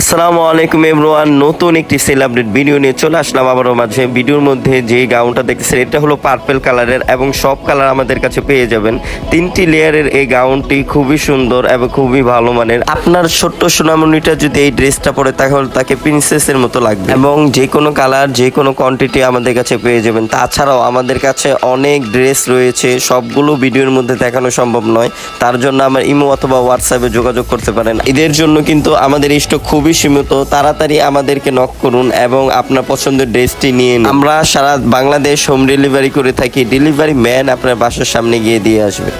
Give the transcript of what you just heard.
আসসালামু আলাইকুম এভরিওয়ান, নতুন একটি সেল আপডেট ভিডিও নিয়ে চলে আসলাম আবারও মাঝে। ভিডিওর মধ্যে যে গাউনটা দেখতেছেন, এটা হলো পার্পেল কালারের এবং সব কালার আমাদের কাছে পেয়ে যাবেন। তিনটি লেয়ারের এই গাউনটি খুবই সুন্দর এবং খুবই ভালো মানের। আপনার ছোট্ট সোনামণিটা যদি এই ড্রেসটা পরে, তাহলে তাকে প্রিন্সেসের মতো লাগবে। এবং যে কোনো কালার যে কোনো কোয়ান্টিটি আমাদের কাছে পেয়ে যাবেন। তাছাড়াও আমাদের কাছে অনেক ড্রেস রয়েছে, সবগুলো ভিডিওর মধ্যে দেখানো সম্ভব নয়। তার জন্য আমার ইমো অথবা হোয়াটসঅ্যাপে যোগাযোগ করতে পারেন। এদের জন্য কিন্তু আমাদের স্টক খুবই সীমিত, তাড়াতাড়ি আমাদেরকে নক করুন এবং আপনার পছন্দের ড্রেসটি নিয়ে নিন। আমরা সারা বাংলাদেশ হোম ডেলিভারি করে থাকি। ডেলিভারি ম্যান আপনার বাসার সামনে গিয়ে দিয়ে আসবে।